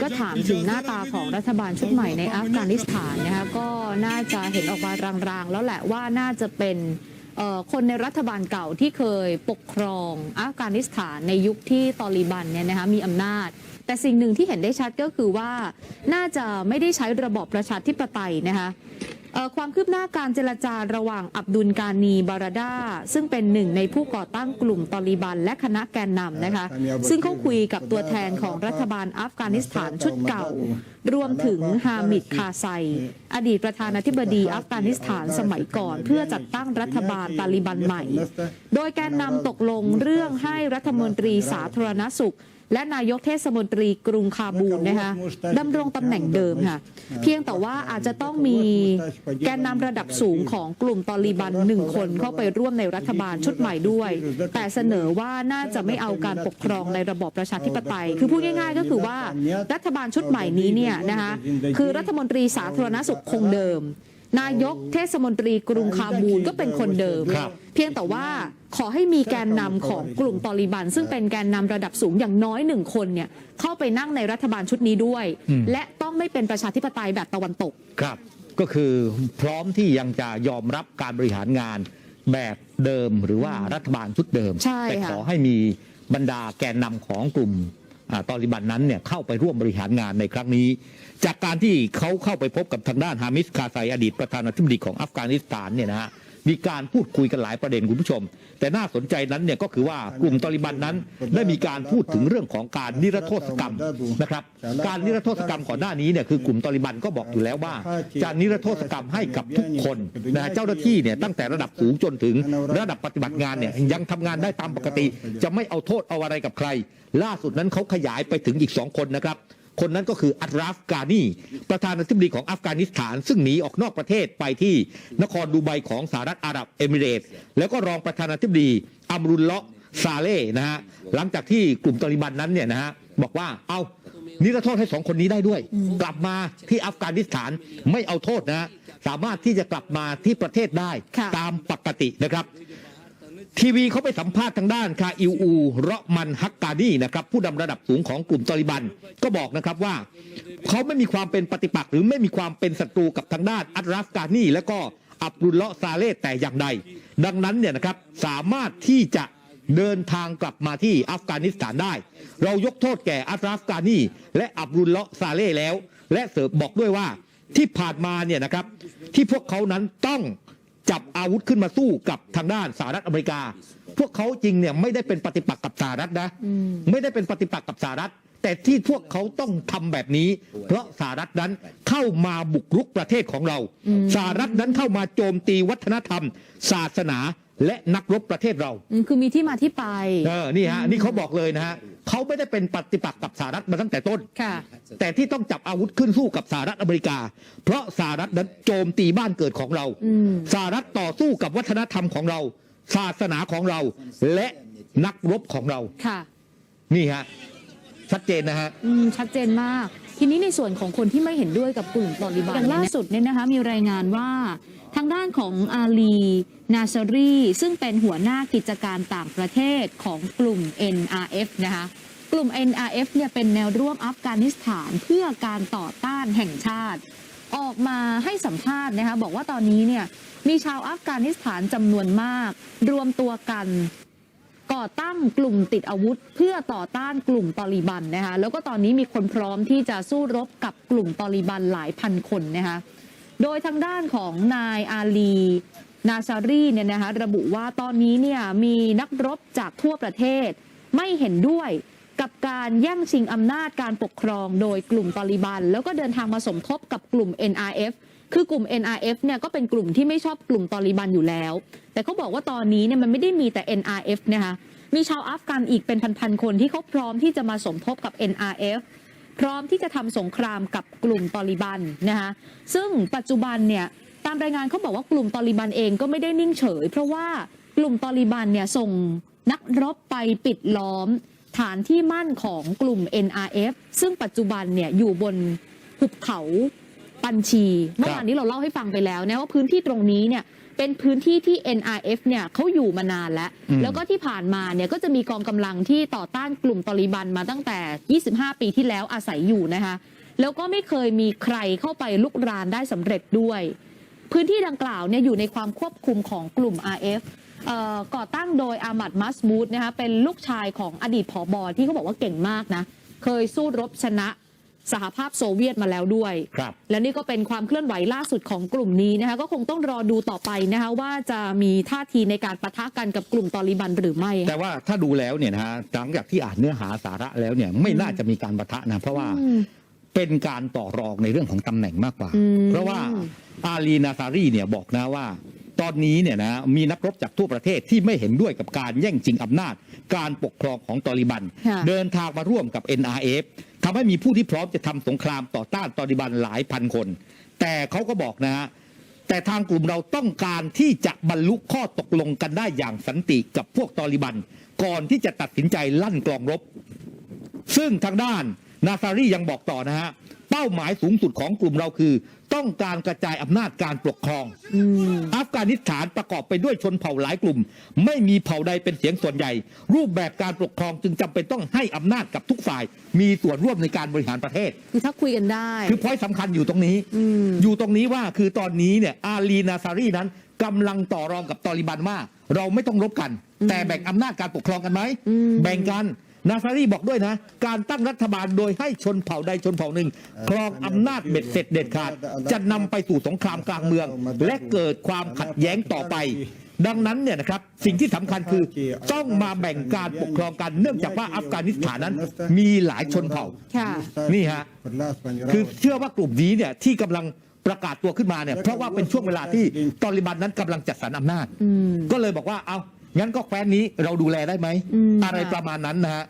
ก็ถามถึงหน้าตาของรัฐบาลชุดใหม่ในอัฟกานิสถานนะคะก็น่าจะเห็นออกมารางๆ แล้วแหละว่าน่าจะเป็นคนในรัฐบาลเก่าที่เคยปกครองอัฟกานิสถานในยุคที่ตอริบันเนี่ยนะคะมีอำนาจ แต่สิ่งหนึ่งที่เห็นได้ชัดก็คือว่าน่าจะไม่ได้ใช้ระบอบประชาธิปไตยนะคะ ความคืบหน้าการเจรจาระหว่างอับดุลกานีบาราดา ซึ่งเป็นหนึ่งในผู้ก่อตั้งกลุ่มตอริบัน และคณะแกนนำนะคะ ซึ่งเขาคุยกับตัวแทนของรัฐบาลอัฟกานิสถานชุดเก่า รวมถึงฮามิดคาไซ อดีตประธานาธิบดีอัฟกานิสถานสมัยก่อน เพื่อจัดตั้งรัฐบาลตาลิบันใหม่ โดยแกนนำตกลงเรื่องให้รัฐมนตรีสาธารณสุข และนายกเทศมนตรีกรุงคาบูลนะคะดำรงตำแหน่งเดิมค่ะ เพียงแต่ว่าอาจจะต้องมีแกนนำระดับสูงของกลุ่มตอริบันหนึ่งคนเข้าไปร่วมในรัฐบาลชุดใหม่ด้วย แต่เสนอว่าน่าจะไม่เอาการปกครองในระบอบประชาธิปไตย คือพูดง่ายๆ ก็คือว่ารัฐบาลชุดใหม่นี้เนี่ยนะคะคือรัฐมนตรีสาธารณสุขคงเดิม นายกเทศมนตรีกรุงคาบูลก็เป็นคนเดิมครับเพียงแต่ว่า ขอให้มีแกนนำของกลุ่มตอริบัน ซึ่งเป็นแกนนำระดับสูงอย่างน้อยหนึ่งคนเนี่ยเข้าไปนั่งในรัฐบาลชุดนี้ด้วย และต้องไม่เป็นประชาธิปไตยแบบตะวันตกครับ ก็คือพร้อมที่ยังจะยอมรับการบริหารงานแบบเดิมหรือว่ารัฐบาลชุดเดิมใช่แต่ค่ะขอให้มีบรรดาแกนนำของกลุ่มอ่าตอริบันนั้นเนี่ยเข้าไปร่วมบริหารงานในครั้งนี้ จากการที่เขาเข้าไปพบกับทางด้านฮามิสคาไซอดีตประธานาธิบดีของอัฟกานิสถานเนี่ยนะฮะ มีการพูดคุยกันหลายประเด็นคุณผู้ชม แต่น่าสนใจนั้นเนี่ยก็คือว่ากลุ่มตอริบันนั้น ได้มีการพูดถึงเรื่องของการนิรโทษกรรมนะครับการนิรโทษกรรมก่อนหน้านี้เนี่ยคือกลุ่มตอริบันก็บอกอยู่แล้วว่าจะนิรโทษกรรมให้กับทุกคนนะฮะเจ้าหน้าที่เนี่ยตั้งแต่ระดับสูงจนถึงระดับปฏิบัติงานเนี่ยยังทำงานได้ตามปกติ จะไม่เอาโทษเอาอะไรกับใคร ล่าสุดนั้นเขาขยายไปถึงอีกสองคนนะครับ คนนั้นก็คืออัตราฟกานีประธานาธิบดีของอัฟกานิสถาน ซึ่งหนีออกนอกประเทศไปที่นครดูไบของสหรัฐอาหรับเอมิเรตส์แล้วก็รองประธานาธิบดีอัมรุลเลาะห์ซาเล่นะฮะหลังจากที่กลุ่มตอริบันนั้นเนี่ยนะฮะบอกว่าเอานิรโทษให้สองคนนี้ได้ด้วย กลับมาที่อัฟกานิสถานไม่เอาโทษนะฮะสามารถที่จะกลับมาที่ประเทศได้ค่ะตามปกตินะครับ ทีวีเขาไปสัมภาษณ์ทางด้านคาอิวอูเราะมันฮักกานีนะครับผู้นำระดับสูงของกลุ่มตอริบัน ก็บอกนะครับว่า เขาไม่มีความเป็นปฏิปักษ์หรือไม่มีความเป็นศัตรูกับทางด้านอัตราฟกานีและก็อับดุลเลาะซาเลห์แต่อย่างใด ดังนั้นเนี่ยนะครับสามารถที่จะเดินทางกลับมาที่อัฟกานิสถานได้ เรายกโทษแก่อัตราฟกานีและอับดุลเลาะซาเลแล้ว และเสริมบอกด้วยว่าที่ผ่านมาเนี่ยนะครับที่พวกเขานั้นต้อง จับอาวุธขึ้นมาสู้กับทางด้านสหรัฐอเมริกา พวกเขาจริงเนี่ยไม่ได้เป็นปฏิปักษ์กับสหรัฐนะไม่ได้เป็นปฏิปักษ์กับสหรัฐ แต่ที่พวกเขาต้องทำแบบนี้ เพราะสหรัฐนั้นเข้ามาบุกรุกประเทศของเราสหรัฐนั้นเข้ามาโจมตีวัฒนธรรม ศาสนาและนักรบประเทศเราอืมคือมีที่มาที่ไปเออนี่ฮะนี่เขาบอกเลยนะฮะ เขาไม่ได้เป็นปฏิปักษ์กับสหรัฐมาตั้งแต่ต้น ค่ะแต่ที่ต้องจับอาวุธขึ้นสู้กับสหรัฐอเมริกา เพราะสหรัฐนั้นโจมตีบ้านเกิดของเรา อืม สหรัฐต่อสู้กับวัฒนธรรมของเรา ศาสนาของเรา และนักรบของเรา ค่ะ นี่ฮะชัดเจนนะฮะ อืม ชัดเจนมาก ทีนี้ในส่วนของคนที่ไม่เห็นด้วยกับกลุ่มตอริบันอย่างล่าสุดเนี่ยนะคะมีรายงานว่าทางด้านของอาลีนาซารีซึ่งเป็นหัวหน้ากิจการต่างประเทศของกลุ่ม NRF นะคะกลุ่ม NRF เนี่ยเป็นแนวร่วมอัฟกานิสถานเพื่อการต่อต้านแห่งชาติ ออกมาให้สัมภาษณ์นะคะบอกว่าตอนนี้เนี่ยมีชาวอัฟกานิสถานจำนวนมาก รวมตัวกัน ก่อตั้งกลุ่มติดอาวุธ เพื่อต่อต้านกลุ่มตอริบันนะคะแล้วก็ตอนนี้มีคนพร้อมที่จะสู้รบกับกลุ่มตอริบันหลายพันคนนะคะโดยทางด้านของนายอาลีนาซารีเนี่ยนะคะระบุว่าตอนนี้เนี่ยมีนักรบจากทั่วประเทศ ไม่เห็นด้วยกับการแย่งชิงอำนาจการปกครองโดยกลุ่มตอริบัน แล้วก็เดินทางมาสมทบกับกลุ่ม NRF คือกลุ่ม NRF เนี่ยก็เป็นกลุ่มที่ไม่ชอบกลุ่มตอริบันอยู่แล้ว แต่เขาบอกว่าตอนนี้เนี่ยมันไม่ได้มีแต่ NRF นะคะมีชาวอัฟกันอีกเป็นพันๆคนที่เขาพร้อมที่จะมาสมทบกับ NRF พร้อมที่จะทำสงครามกับกลุ่มตอริบันนะคะซึ่งปัจจุบันเนี่ยตามรายงานเขาบอกว่ากลุ่มตอริบันเองก็ไม่ได้นิ่งเฉย เพราะว่ากลุ่มตอริบันเนี่ยส่งนักรบไปปิดล้อม ฐานที่มั่นของกลุ่ม NRF ซึ่งปัจจุบันเนี่ยอยู่บนหุบเขา ปัญชีเมื่อวานนี้เราเล่าให้ฟังไปแล้วนะว่าพื้นที่ตรงนี้เนี่ยเป็นเป็นพื้นที่ที่ NRF เนี่ยเขาอยู่มานานแล้วอืมแล้วก็ที่ผ่านมาเนี่ยก็จะมีกองกำลังที่ต่อต้านกลุ่มตอริบันมาตั้งแต่ 25 ปีที่แล้วอาศัยอยู่นะคะแล้วก็ไม่เคยมีใครเข้าไปลุกรานได้สำเร็จด้วย พื้นที่ดังกล่าวเนี่ยอยู่ในความควบคุมของกลุ่ม RF เอ่อก่อตั้งโดยอามัดมัสบูดนะคะเป็นลูกชายของอดีตผอบอที่เขาบอกว่าเก่งมากนะ เคยสู้รบชนะ สหภาพโซเวียตมาแล้วด้วย ครับและนี่ก็เป็นความเคลื่อนไหวล่าสุดของกลุ่มนี้นะคะก็คงต้องรอดูต่อไปนะคะว่าจะมีท่าทีในการปะทะกันกับกลุ่มตอริบันหรือไม่ แต่ว่าถ้าดูแล้วเนี่ยนะฮะหลังจากที่อ่านเนื้อหาสาระแล้วเนี่ยไม่น่าจะมีการประทะนะเพราะว่าอืม เป็นการต่อรองในเรื่องของตำแหน่งมากกว่า อืม เพราะว่าอาลีนาซารีเนี่ยบอกนะว่า ตอนนี้เนี่ยนะมีนักรบจากทั่วประเทศที่ไม่เห็นด้วยกับการแย่งชิงอำนาจ การปกครองของตอริบัน ค่ะ เดินทางมาร่วมกับ NRF ทำให้มีผู้ที่พร้อมจะทำสงครามต่อต้านตอริบันหลายพันคน แต่เขาก็บอกนะฮะแต่ทางกลุ่มเราต้องการที่จะบรรลุข้อตกลงกันได้อย่างสันติกับพวกตอริบัน ก่อนที่จะตัดสินใจลั่นกลองรบ ซึ่งทางด้านนาซารียังบอกต่อนะฮะเป้าหมายสูงสุดของกลุ่มเราคือ ต้องการกระจายอำนาจการปกครองอืมอัฟกานิสถานประกอบไปด้วยชนเผ่าหลายกลุ่ม ไม่มีเผ่าใดเป็นเสียงส่วนใหญ่ รูปแบบการปกครองจึงจำเป็นต้องให้อำนาจกับทุกฝ่าย มีส่วนร่วมในการบริหารประเทศ คือถ้าคุยกันได้ คือพอยสำคัญอยู่ตรงนี้อืมอยู่ตรงนี้ว่าคือตอนนี้เนี่ยอาลีนาซารีนั้นกำลังต่อรองกับตอริบันว่า เราไม่ต้องรบกัน แต่แบ่งอำนาจการปกครองกันไหมอืมแบ่งกัน นาซารีบอกด้วยนะ การตั้งรัฐบาลโดยให้ชนเผ่าใดชนเผ่าหนึ่ง ครองอำนาจเบ็ดเสร็จเด็ดขาด จะนำไปสู่สงครามกลางเมือง และเกิดความขัดแย้งต่อไปดังนั้นเนี่ยนะครับสิ่งที่สำคัญคือต้องมาแบ่งการปกครองกันเนื่องจากว่าอัฟกานิสถานนั้นมีหลายชนเผ่าค่ะนี่ฮะคือเชื่อว่ากลุ่มนี้เนี่ยที่กำลังประกาศตัวขึ้นมาเนี่ยเพราะว่าเป็นช่วงเวลาที่ตอริบันนั้นกำลังจัดสรรอำนาจอืมก็เลยบอกว่าเอา งั้นก็แคว้นนี้เราดูแลได้ไหม อืมอะไรประมาณนั้นนะฮะ